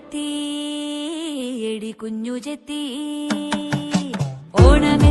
ചെത്തി എടി കുഞ്ഞു ചെത്തി. ഓണമെ